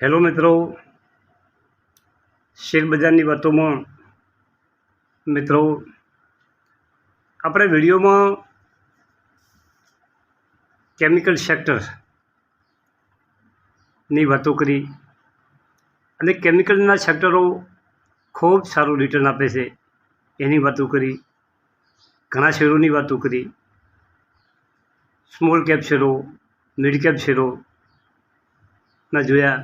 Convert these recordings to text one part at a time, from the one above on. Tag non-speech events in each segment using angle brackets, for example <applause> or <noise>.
Hello મિત્રો. શેરબજારની વાતોમાં મિત્રો, આપણે વિડીયોમાં કેમિકલ સેક્ટરની વાતો કરી અને કેમિકલના સેક્ટરો ખૂબ સારું રિટર્ન આપે છે એની વાતો કરી, ઘણા શેરોની વાતો કરી. સ્મોલ કેપ શેરો મિડ કેપ શેરોના જોયા.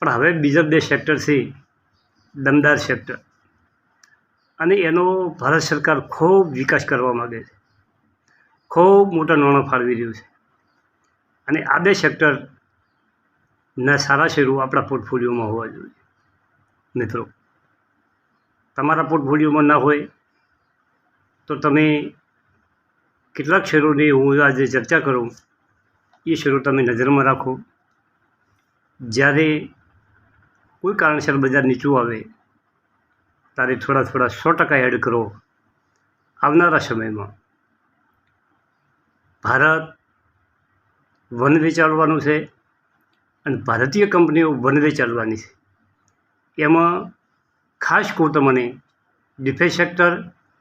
પણ હવે બીજા બે સેક્ટર છે દમદાર સેક્ટર અને એનો ભારત સરકાર ખૂબ વિકાસ કરવા માગે છે. ખૂબ મોટા નાણાં ફાળવી રહ્યું છે. અને આ બે સેક્ટરના સારા શેરો આપણા પોર્ટફોલિયોમાં હોવા જોઈએ. મિત્રો, તમારા પોર્ટફોલિયોમાં ના હોય તો તમે કેટલાક શેરોની હું આજે ચર્ચા કરું, એ શેરો તમે નજરમાં રાખો. જ્યારે કોઈ કારણસર બજાર નીચું આવે, તારે થોડા થોડા સો ટકા એડ કરો આવનારા સમયમાં. ભારત વન વે ચાલવાનું છે અને ભારતીય કંપનીઓ વન વે ચાલવાની છે. એમાં ખાસ કહું તમને ડિફેન્સ સેક્ટર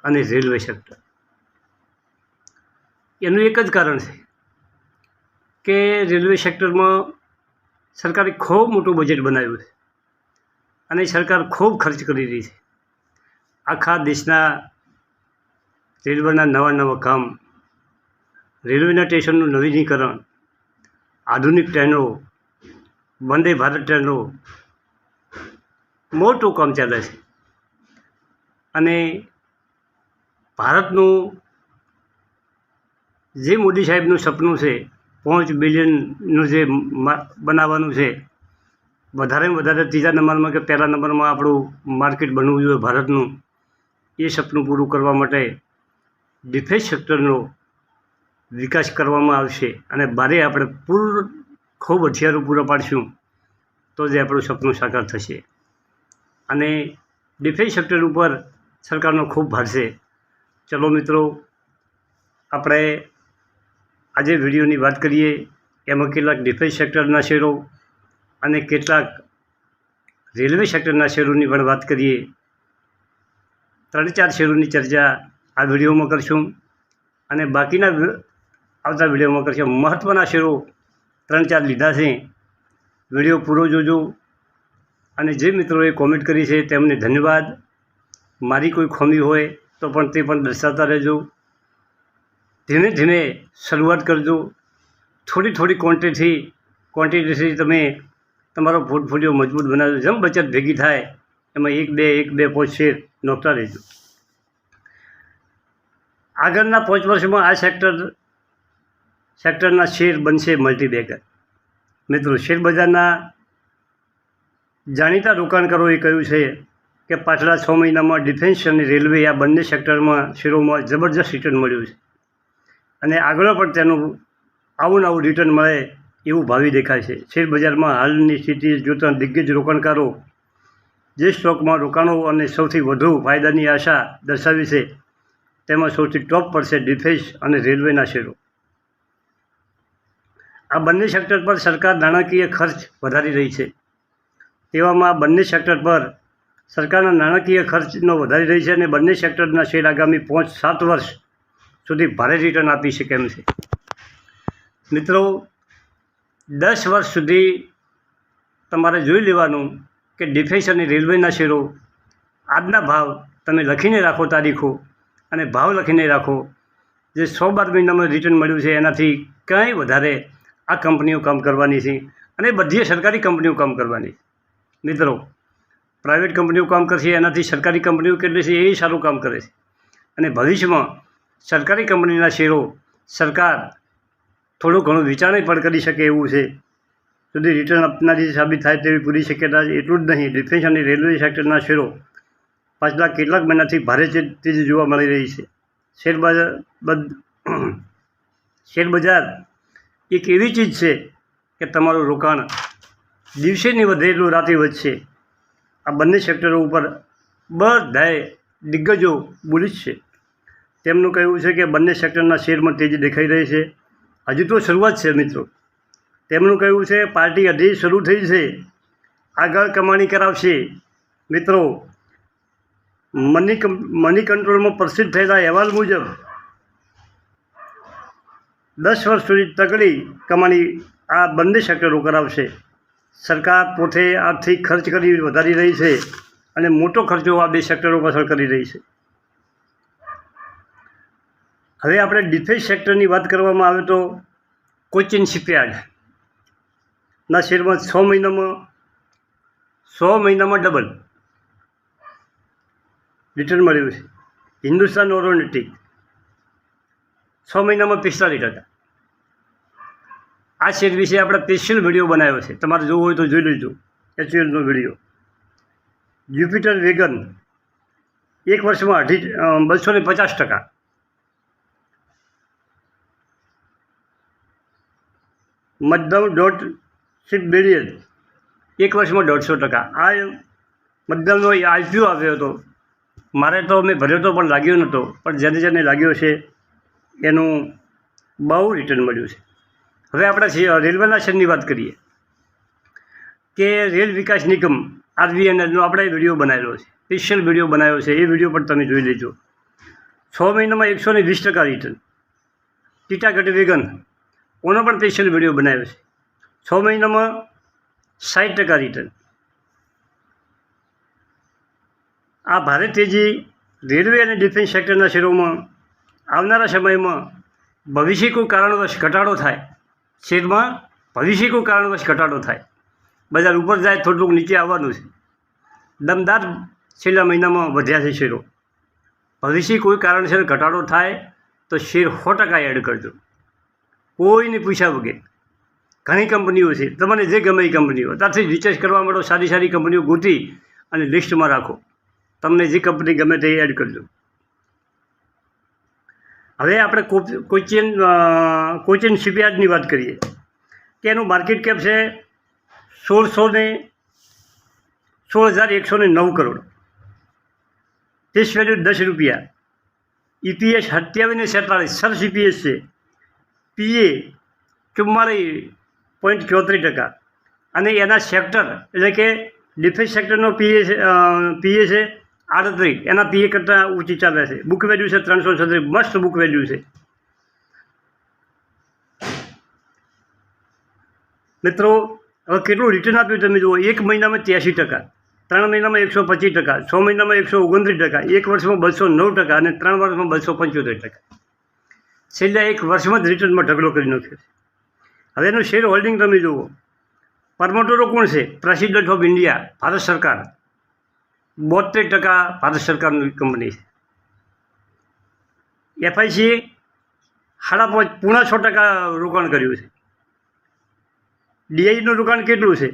અને રેલવે સેક્ટર એનું એક જ કારણ છે કે રેલવે સેક્ટરમાં સરકારે ખૂબ મોટું બજેટ બનાવ્યું છે. અને સરકાર ખૂબ ખર્ચ કરી રહી છે. આખા દેશના રેલવેના નવા નવા કામ, રેલવેના સ્ટેશનનું નવીનીકરણ, આધુનિક ટ્રેનો, વંદે ભારત ટ્રેનો, મોટું કામ ચાલે છે. અને ભારતનું જે મોદી સાહેબનું સપનું છે, પાંચ બિલિયનનું જે બનાવવાનું છે વધારેમાં વધારે ત્રીજા નંબરમાં કે પહેલા નંબરમાં આપણું માર્કેટ બનવું જોઈએ ભારતનું, એ સપનું પૂરું કરવા માટે ડિફેન્સ સેક્ટરનો વિકાસ કરવામાં આવશે અને બારે આપણે પૂર, ખૂબ હથિયારો પૂરા પાડશું, તો જ આપણું સપનું સાકાર થશે. અને ડિફેન્સ સેક્ટર ઉપર સરકારનો ખૂબ ભાર છે. ચલો મિત્રો, આપણે આજે વિડીયોની વાત કરીએ, એમાં કેટલાક ડિફેન્સ સેક્ટરના શેરો અને કેટલાક રેલવે સેક્ટરના શેરોની પણ વાત કરીએ ત્રણ ચાર શેરોની ચર્ચા આ વિડીયોમાં કરશું અને બાકીના આવતા વિડીયોમાં કરશું. મહત્ત્વના શેરો ત્રણ ચાર લીધા છે. વીડિયો પૂરો જોજો અને જે મિત્રોએ કોમેન્ટ કરી છે તેમને ધન્યવાદ. મારી કોઈ ખોમી હોય તો પણ તે પણ દર્શાવતા રહેજો. ધીમે ધીમે શરૂઆત કરજો. થોડી થોડી ક્વોન્ટિટી ક્વોન્ટિટીથી તમે તમારો પોર્ટફોલિયો મજબૂત બનાવજો જેમ બચત ભેગી થાય, એમાં એક બે એક બે પોચ શેર નોંધતા રહેજો. આગળના પાંચ વર્ષમાં આ સેક્ટર સેક્ટરના શેર બનશે મલ્ટીબેગર મિત્રો, શેર બજારના જાણીતા રોકાણકારોએ કહ્યું છે કે પાછલા છ મહિનામાં ડિફેન્સ અને રેલવે આ બંને સેક્ટરમાં શેરોમાં જબરજસ્ત રિટર્ન મળ્યું છે. અને આગળ પણ તેનું આવું નવું રિટર્ન મળે એવું ભાવિ દેખાય છે. શેરબજારમાં હાલની સ્થિતિ જોતા દિગ્ગજ રોકાણકારો જે સ્ટોકમાં રોકાણો અને સૌથી વધુ ફાયદાની આશા દર્શાવી છે, તેમાં સૌથી ટોપ પર છે ડિફેન્સ અને રેલવેના શેરો. આ બંને સેક્ટર પર સરકાર નાણાકીય ખર્ચ વધારી રહી છે. તેવામાં બંને સેક્ટર પર સરકારના નાણાકીય ખર્ચનો વધારી રહી છે અને બંને સેક્ટરના શેર આગામી પાંચ સાત વર્ષ સુધી ભારે રિટર્ન આપી શકે એમ છે. મિત્રો દસ વર્ષ સુધી તમારે જોઈ લેવાનું કે ડિફેન્સ અને રેલવેના શેરો, આજના ભાવ તમે લખીને રાખો તારીખો અને ભાવ લખીને રાખો. જે સો બાર મહિનામાં રિટર્ન મળ્યું છે, એનાથી કંઈ વધારે આ કંપનીઓ કામ કરવાની છે અને બધી સરકારી કંપનીઓ કામ કરવાની મિત્રો પ્રાઇવેટ કંપનીઓ કામ કરશે, એનાથી સરકારી કંપનીઓ કેટલી છે, એ સારું કામ કરે છે. અને ભવિષ્યમાં સરકારી કંપનીના શેરો સરકાર થોડું ઘણું વિચારણી પણ કરી શકે એવું છે. સુધી રિટર્ન આપનારી સાબિત થાય તેવી પૂરી શક્યતા છે એટલું જ નહીં. ડિફેન્સ અને રેલવે સેક્ટરના શેરો પાછલા કેટલાક મહિનાથી ભારે તેજી જોવા મળી રહી છે. શેર બજાર બદ- <clears throat> શેર બજાર એક એવી ચીજ છે કે તમારું રોકાણ દિવસે વધે વધેલું રાતે વધશે. આ બંને સેક્ટરો ઉપર બધાએ દિગ્ગજો બુલિશ છે. તેમનું કહેવું છે કે બંને સેક્ટરના શેરમાં તેજી દેખાઈ રહી છે. હજુ તો શરૂઆત છે મિત્રો. તેમનું કહેવું છે, પાર્ટી હજી શરૂ થઈ છે. આગળ કમાણી કરાવશે. મિત્રો મની મની કંટ્રોલમાં પ્રસિદ્ધ થયેલા અહેવાલ મુજબ, દસ વર્ષ સુધી તગડી કમાણી આ બંને સેક્ટરો કરાવશે. સરકાર પોતે આર્થિક ખર્ચ કરી વધારી રહી છે અને મોટો ખર્ચો આ બે સેક્ટરો પાછળ કરી રહી છે. હવે આપણે ડિફેન્સ સેક્ટરની વાત કરવામાં આવે તો કોચિન શિપયાર્ડના શેરમાં છ મહિનામાં સો મહિનામાં ડબલ રિટર્ન મળ્યું છે. હિન્દુસ્તાન ઓરોનેટિક છ મહિનામાં પિસ્તાલીસ ટકા. આ શેર વિશે આપણે સ્પેશિયલ વીડિયો બનાવ્યો છે. તમારે જોવું હોય તો જોઈ લેજો. એચયુએલનો વીડિયો જ્યુપિટર વેગન એક વર્ષમાં અઢી બસો ને પચાસ ટકા. મધ્યમ ડોટ સિક્સ બિલિયન એક વર્ષમાં દોઢસો ટકા. આ મધ્યમનો આઈપીઓ આવ્યો હતો. મારે તો મેં ભર્યો તો પણ લાગ્યો નહોતો, પણ જેને જેને લાગ્યો છે, એનું બહુ રિટર્ન મળ્યું છે. હવે આપણે રેલવેના શેરની વાત કરીએ, કે રેલ વિકાસ નિગમ, આરબીએનએલનો આપણે વીડિયો બનાવેલો છે. સ્પેશિયલ વીડિયો બનાવ્યો છે, એ વીડિયો પણ તમે જોઈ લેજો. છ મહિનામાં એકસો ને વીસ ટકા રિટર્ન ટીટાગઢ વેગન ઓનો પણ સ્પેશિયલ વીડિયો બનાવ્યો છે. છ મહિનામાં સાઠ ટકા રિટર્ન આ ભારત તેજી રેલવે અને ડિફેન્સ સેક્ટરના શેરોમાં આવનારા સમયમાં ભવિષ્ય કોઈ કારણવશ ઘટાડો થાય શેરમાં ભવિષ્ય કોઈ કારણવશ ઘટાડો થાય. બજાર ઉપર જાય થોડુંક નીચે આવવાનું છે. દમદાર છેલ્લા મહિનામાં વધ્યા છે શેરો. ભવિષ્ય કોઈ કારણસર ઘટાડો થાય તો શેર સો ટકા એડ કરજો. કોઈને પૂછ્યા વગર. ઘણી કંપનીઓ છે, તમને જે ગમે એ કંપનીઓ. ત્યાંથી રિચાર્જ કરવા માટે સારી સારી કંપનીઓ ગોતી અને લિસ્ટમાં રાખો. તમને જે કંપની ગમે તે એડ કરજો હવે આપણે કોચિન કોચિન શિપયાર્ડની વાત કરીએ. કે એનું માર્કેટ કેપ છે સોળસો ને સોળ હજાર એકસો ને નવ કરોડ. ફેસ વેલ્યુ દસ રૂપિયા. ઈપીએસ સત્યાવીસ ને સેતાળીસ સર સીપીએસ છે. પીએ ચુમ્માલીસ પોઈન્ટ ચોત્રીસ ટકા. અને એના સેક્ટર એટલે કે ડિફેન્સ સેક્ટરનો પીએ છે પીએ છે આડત્રીસ. એના પીએ કરતાં ઊંચી ચાલે છે. બુક વેલ્યુ છે ત્રણસો છત્રીસ. મસ્ત બુક વેલ્યુ છે. મિત્રો, હવે કેટલું રિટર્ન આપ્યું તમે જુઓ. એક મહિનામાં ત્યાસી ટકા. ત્રણ મહિનામાં એકસો પચીસ ટકા. છ મહિનામાં એકસો ઓગણત્રીસ ટકા. એક વર્ષમાં બસો નવ ટકા અને ત્રણ વર્ષમાં બસો પંચોતેર ટકા. છેલ્લા એક વર્ષમાં જ રિટર્નમાં ઢગલો કરી નાખ્યો છે. હવે એનું શેર હોલ્ડિંગ તમે જુઓ. પરમોટરો કોણ છે? પ્રેસિડેન્ટ ઓફ ઇન્ડિયા ભારત સરકાર. બોતેર ટકા ભારત સરકારની કંપની છે. એફઆઈસીએ સાડા પાંચ, પૂણા છ ટકા રોકાણ કર્યું છે. ડીઆઈનું રોકાણ કેટલું છે?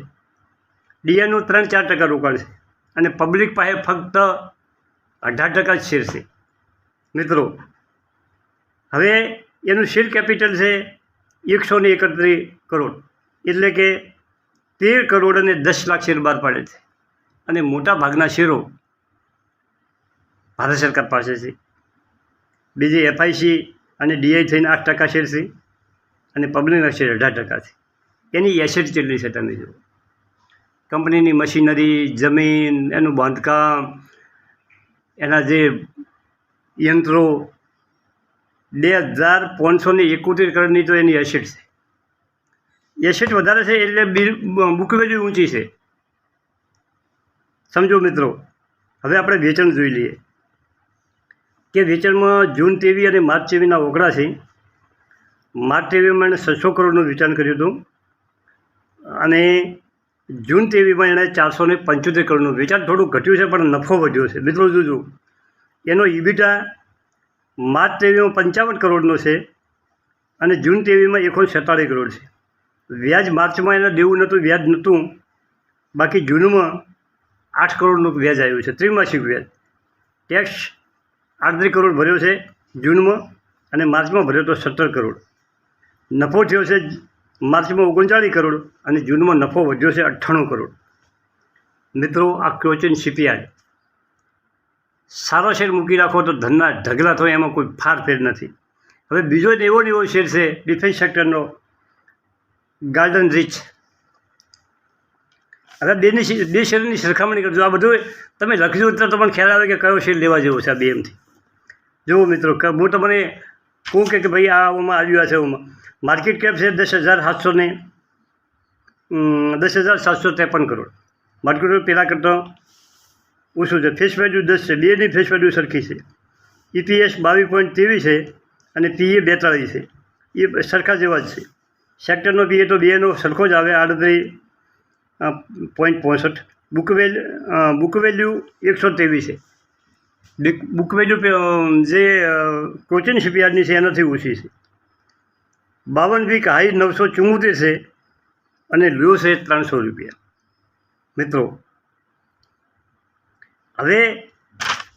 ડીઆઈનું ત્રણ ચાર ટકા રોકાણ છે. અને પબ્લિક પાસે ફક્ત અઢાર ટકા જ શેર છે. મિત્રો હવે એનું શેર કેપિટલ છે એકસો ને એકત્રીસ કરોડ. એટલે કે તેર કરોડ અને દસ લાખ શેર બહાર પાડે છે. અને મોટા ભાગના શેરો ભારત સરકાર પાસે છે. બીજી એફઆઈસી અને ડીઆઈ થઈને આઠ ટકા શેર છે અને પબ્લિકના શેર અઢાર ટકા છે. એની એસેટ કેટલી છે તમે જુઓ. કંપનીની મશીનરી, જમીન, એનું બાંધકામ, એના જે યંત્રો બે હજાર પાંચસોને એકોતેર કરોડની તો એની એસેટ છે. એસેટ વધારે છે એટલે બિલ બુક વેલ્યુ ઊંચી છે. સમજો મિત્રો, હવે આપણે વેચાણ જોઈ લઈએ. કે વેચાણમાં જૂન તેવી અને માર્ચ તેવીના ઓગળા છે. માર્ચ તેવીમાં એણે છસો કરોડનું વેચાણ કર્યું હતું. અને જૂન તેવીમાં એણે ચારસો ને પંચોતેર કરોડનું વેચાણ. થોડું ઘટ્યું છે, પણ નફો વધ્યો છે. મિત્રો, જોજો. એનો ઈબીટા માર્ચ તેવીમાં પંચાવન કરોડનો છે અને જૂન તેવીમાં એકોણ છેતાળીસ કરોડ છે. વ્યાજ માર્ચમાં એને દેવું નહોતું, વ્યાજ નહોતું. બાકી જૂનમાં આઠ કરોડનું વ્યાજ આવ્યું છે, ત્રિમાસિક વ્યાજ. ટેક્સ આડત્રીસ કરોડ ભર્યો છે જૂનમાં અને માર્ચમાં ભર્યો તો સત્તર કરોડ. નફો થયો છે માર્ચમાં ઓગણચાળીસ કરોડ અને જૂનમાં નફો વધ્યો છે અઠ્ઠાણું કરોડ. મિત્રો, આ કોચિન શિપયાર્ડ સારો શેર મૂકી રાખો તો ધનના ઢગલા થાય, એમાં કોઈ ફાર ફેર નથી. હવે બીજો જ એવો એવો શેર છે ડિફેન્સ સેક્ટરનો ગાર્ડન રીચ હવે બેની બે શેરની સરખામણી કરજો. આ બધું તમે લખજો તો તમને ખ્યાલ આવે કે કયો શેર લેવા જેવો છે આ બે એમથી જુઓ મિત્રો હું તમને કહું કે ભાઈ આ આમાં આવ્યું છે ઓમાં માર્કેટ કેપ છે દસ હજાર સાતસો ને દસ હજાર સાતસો ત્રેપન કરોડ. માર્કેટ પહેલાં કરતાં ઓછું છે ફેસ વેલ્યુ દસ છે. બેની ફેસ વેલ્યુ સરખી છે. ઈપીએસ બાવીસ પોઈન્ટ ત્રેવીસ છે અને પીએ બેતાળીસ છે. એ સરખા જેવા જ છે. સેક્ટરનો પીએ તો બેનો સરખો જ આવે, આડત્રીસ પોઈન્ટ પોસઠ. બુક વેલ બુક વેલ્યુ એકસો ત્રેવીસ છે. બિક- વેલ્યુ જે કોચિન શિપયાર્ડની છે, એનાથી ઓછી છે. બાવન વીક હાઈ નવસો ચુમ્મોતેર છે અને લો છે ત્રણસો રૂપિયા. મિત્રો હવે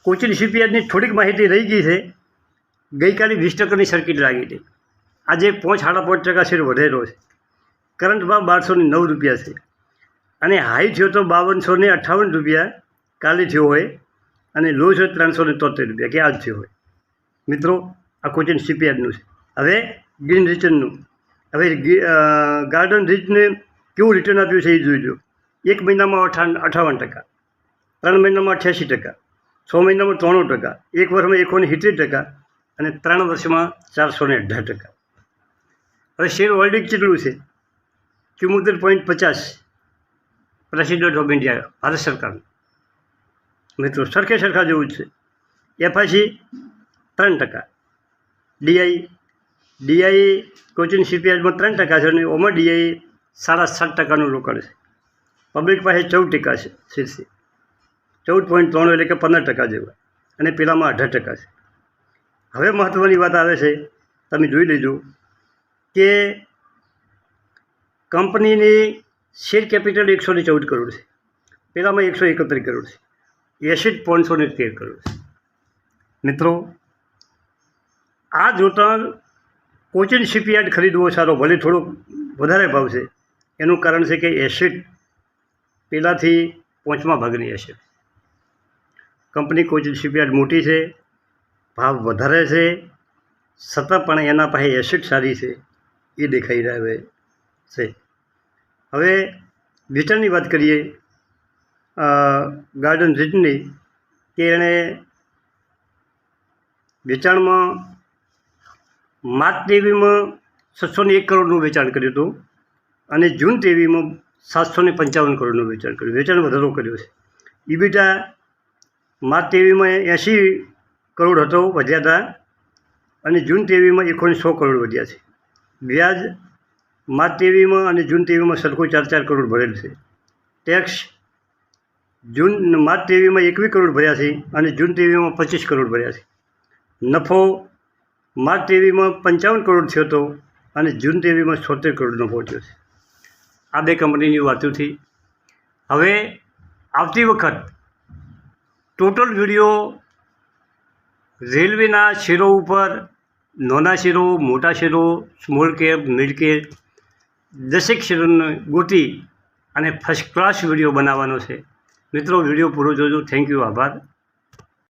કોચિન શિપયાર્ડની થોડીક માહિતી રહી ગઈ છે. ગઈકાલે વીસ ટકાની સર્કિટ લાગી હતી. આજે પાંચ સાડા પાંચ ટકા શેર વધેલો છે. કરંટ ભાવ બારસો ને નવ રૂપિયા છે. અને હાઈ થયો તો બાવનસો ને અઠ્ઠાવન રૂપિયા કાલે થયો હોય અને લો છે ત્રણસો ને તોતેર રૂપિયા, કે આજ થયો હોય. મિત્રો, આ કોચિન શિપયાર્ડનું છે. હવે ગ્રીન રિટર્નનું હવે ગાર્ડન રીચને કેવું રિટર્ન આપ્યું છે એ જોઈ લો. એક મહિનામાં અઠાવન ટકા. ત્રણ મહિનામાં અઠ્યાસી ટકા, છ મહિનામાં ત્રાણું ટકા, એક વર્ષમાં એકોને સિત્તેર ટકા અને ત્રણ વર્ષમાં ચારસો ને અઢાર ટકા. હવે શેર હોલ્ડિંગ કેટલું છે? ચુમ્મોતેર પોઈન્ટ પચાસ પ્રેસિડેન્ટ ઓફ ઇન્ડિયા ભારત સરકારનું. મિત્રો, સરખે સરખા જેવું જ છે. એફઆઈસી ત્રણ ટકા, ડીઆઈ ડીઆઈ કોચિંગ સીપીઆઈમાં ત્રણ ટકા છે અને ઓમાં ડીઆઈ સાડા સાત ટકાનું રોકાણ છે. પબ્લિક પાસે ચૌદ ટકા છે શીર્ષે ચૌદ પોઈન્ટ ત્રણ એટલે કે પંદર ટકા જેવા અને પેલામાં અઢાર ટકા છે. હવે મહત્ત્વની વાત આવે છે, તમે જોઈ લેજો કે કંપનીની શેર કેપિટલ એકસો ને ચૌદ કરોડ છે. પેલામાં એકસો એકત્રીસ કરોડ છે. એસિડ પાંચસો ને તેર કરોડ છે. મિત્રો, આ જોતાં કોચિન શિપયાર્ડ ખરીદવો સારો ભલે થોડોક વધારે ભાવ છે, એનું કારણ છે કે એસિડ પહેલાંથી પાંચમા ભાગની એસિડ કંપની કોચિન શિપયાર્ડ મોટી છે, ભાવ વધારે છે, છતાં પણ એના પાસે એસેટ સારી છે, એ દેખાઈ રહ્યા છે. હવે રિટર્નની વાત કરીએ ગાર્ડન રીટની, કે એણે વેચાણમાં માર્ચ ટીવીમાં છસો ને એક કરોડનું વેચાણ કર્યું હતું અને જૂન ટીવીમાં સાતસો ને પંચાવન કરોડનું વેચાણ કર્યું. વેચાણ વધારો કર્યો છે. ઈબીટા માર્ચ ટીવીમાં એંશી કરોડ હતો વધ્યા હતા અને જૂન ટીવીમાં એકોને કરોડ વધ્યા છે. વ્યાજ માર્ચ ટીવીમાં અને જૂન ટીવીમાં સરખું ચાર ચાર કરોડ ભરેલ છે. ટેક્સ જૂન માર્ચ ટીવીમાં એકવીસ કરોડ ભર્યા છે અને જૂન ટીવીમાં પચીસ કરોડ ભર્યા છે. નફો માર્ચ ટીવીમાં પંચાવન કરોડ થયો હતો અને જૂન ટીવીમાં છોતેર કરોડ નફો થયો છે. આ બે કંપનીની વાતોથી હવે આવતી વખત ટોટલ વીડિયો રેલવેના શેરો ઉપર, નાના શેરો, મોટા શેરો સ્મોલ કેપ મિડ કેપ દસેક શેરોને ગોતી અને ફર્સ્ટ ક્લાસ વીડિયો બનાવવાનો છે. મિત્રો, વીડિયો પૂરો જોજો. થેન્ક યુ આભાર.